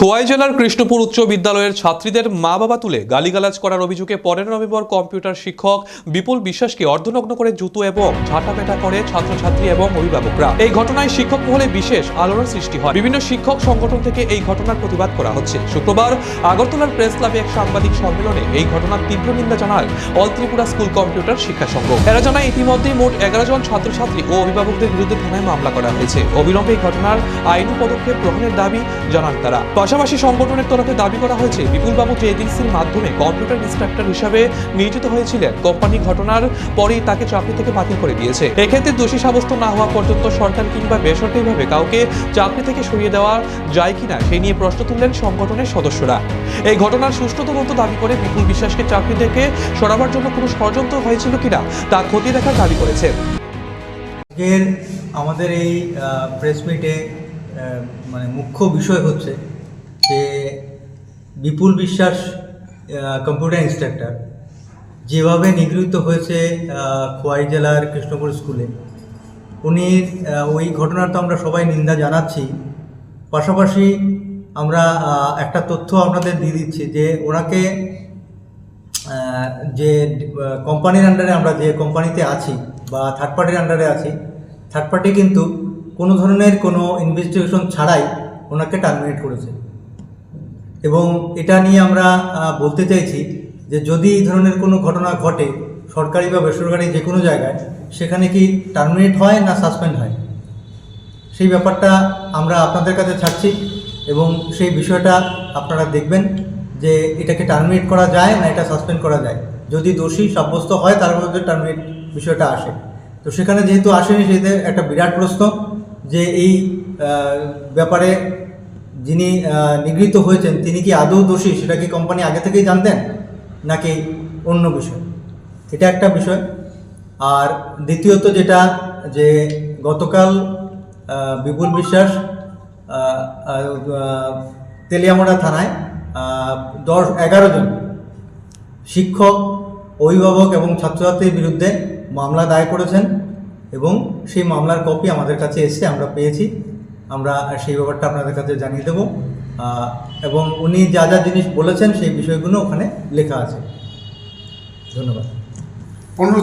খোয়াই জেলার কৃষ্ণপুর উচ্চ বিদ্যালয়ের ছাত্রীদের মা বাবা তুলে গালিগালাজ করার অভিযোগে পনেরো নভেম্বর কম্পিউটার শিক্ষক বিপুল বিশ্বাসকে অর্ধনগ্ন করে জুতো এবং ঝাঁটাপেটা করে ছাত্রছাত্রী এবং অভিভাবকরা। এই ঘটনায় শিক্ষক মহলে বিশেষ আলোড়ন সৃষ্টি হয়। বিভিন্ন শিক্ষক সংগঠন থেকে এই ঘটনার প্রতিবাদ করা হচ্ছে। শুক্রবার আগরতলার প্রেস ক্লাবে এক সাংবাদিক সম্মেলনে এই ঘটনার তীব্র নিন্দা জানায় অল ত্রিপুরা স্কুল কম্পিউটার শিক্ষা সংঘ। এরা জানায়, ইতিমধ্যেই মোট এগারো জন ছাত্রছাত্রী ও অভিভাবকদের বিরুদ্ধে থানায় মামলা করা হয়েছে। অবিলম্বে এই ঘটনার আইনি পদক্ষেপ গ্রহণের দাবি জানান তারা। পাশাপাশি সংগঠনের তরফে দাবি করা হয়েছে, বিপুলবাবু যে এজেন্সির মাধ্যমে কম্পিউটার ইনস্ট্রাক্টর হিসাবে নিয়োজিত হয়েছিলেন, কোম্পানি ঘটনার পরেই তাকে চাকরি থেকে বাতিল করে দিয়েছে। এক্ষেত্রে দোষী সাব্যস্ত না হওয়া পর্যন্ত সরকার কিংবা বেসরকারিভাবে কাউকে চাকরি থেকে সরিয়ে দেওয়া যায় কিনা সেই নিয়ে প্রশ্ন তুললেন সংগঠনের সদস্যরা। এই ঘটনার সুষ্ঠু তদন্ত দাবি করে বিপুল বিশ্বাসকে চাকরি থেকে সরাবার জন্য কোনো ষড়যন্ত্র হয়েছিল কিনা, তা খতিয়ে দেখার দাবি করেছেন। আমাদের এই প্রেস মিটে মানে মুখ্য বিষয় হচ্ছে বিপুল বিশ্বাস কম্পিউটার ইনস্ট্রাক্টর যেভাবে নিগৃহীত হয়েছে খোয়াই জেলার কৃষ্ণপুর স্কুলে। উনি ওই ঘটনার তো আমরা সবাই নিন্দা জানাচ্ছি। পাশাপাশি আমরা একটা তথ্য আপনাদের দিয়ে দিচ্ছি যে ওনাকে যে কোম্পানির আন্ডারে আমরা যে কোম্পানিতে আছি বা থার্ড পার্টির আন্ডারে আছি থার্ড পার্টি কিন্তু কোনো ধরনের কোনো ইনভেস্টিগেশন ছাড়াই ওনাকে টার্মিনেট করেছে। এবং এটা নিয়ে আমরা বলতে চাইছি যে যদি এই ধরনের কোনো ঘটনা ঘটে, সরকারি বা বেসরকারি যে কোনো জায়গায়, সেখানে কি টার্মিনেট হয় না সাসপেন্ড হয়? সেই ব্যাপারটা আমরা আপনাদের কাছে ছাড়ছি এবং সেই বিষয়টা আপনারা দেখবেন যে এটাকে টার্মিনেট করা যায় না এটা সাসপেন্ড করা যায়। যদি দোষী সাব্যস্ত হয়, তার মধ্যে টার্মিনেট বিষয়টা আসে। তো সেখানে যেহেতু আসেনি সেতে একটা বিরাট প্রশ্ন যে এই ব্যাপারে যিনি নিগৃহীত হয়েছেন, তিনি কি আদৌ দোষী? সেটা কি কোম্পানি আগে থেকেই জানতেন? নাকি অন্য বিষয়? এটা একটা বিষয়। আর দ্বিতীয়ত যেটা, যে গতকাল বিপুল বিশ্বাস তেলিয়ামোড়া থানায় দশ, এগারো জন শিক্ষক, অভিভাবক এবং ছাত্রছাত্রীর বিরুদ্ধে মামলা দায়ের করেছেন এবং সেই মামলার কপি আমাদের কাছে এসে আমরা পেয়েছি। আমরা সেই ব্যাপারটা আপনাদের কাছে জানিয়ে দেব। এবং উনি যা যা জিনিস বলেছেন সেই বিষয়গুলো ওখানে লেখা আছে। ধন্যবাদ। পনেরো